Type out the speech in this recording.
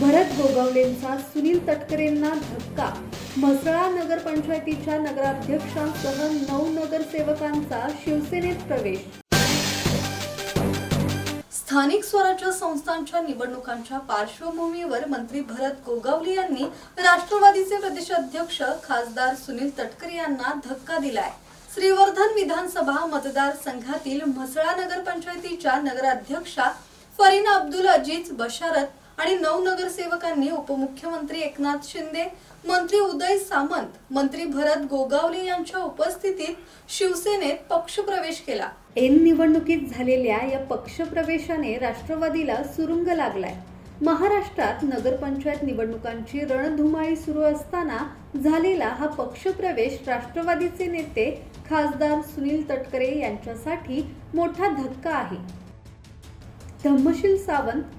भरत गोगावलेंचा सुनील तटकरेंना धक्का. म्हसळा नगरपंचायतीच्या नगराध्यक्षांसह नऊ नगरसेवकांचा शिवसेनेत प्रवेश. स्थानिक स्वराज्य संस्थांच्या निवडणुकांच्या पार्श्वभूमीवर मंत्री भरत गोगावले यांनी राष्ट्रवादीचे प्रदेशाध्यक्ष खासदार सुनील तटकरे यांना धक्का दिलाय. श्रीवर्धन विधानसभा मतदारसंघातील म्हसळा नगरपंचायतीच्या नगराध्यक्षा फरीन अब्दुल अजीज बशारत आणि नऊ नगरसेवकांनी उपमुख्यमंत्री एकनाथ शिंदे मंत्री उदय सामंत मंत्री भरत गोगावले यांच्या उपस्थितीत शिवसेनेत पक्षप्रवेश केला. एन निवडणुकीत झालेल्या या पक्षप्रवेशाने राष्ट्रवादीला सुरुंग लागलाय. महाराष्ट्रात नगरपंचायत निवडणुकांची रणधुमाळी सुरू असताना झालेला हा पक्षप्रवेश राष्ट्रवादीचे नेते खासदार सुनील तटकरे यांच्यासाठी मोठा धक्का आहे. धम्मशील सावंत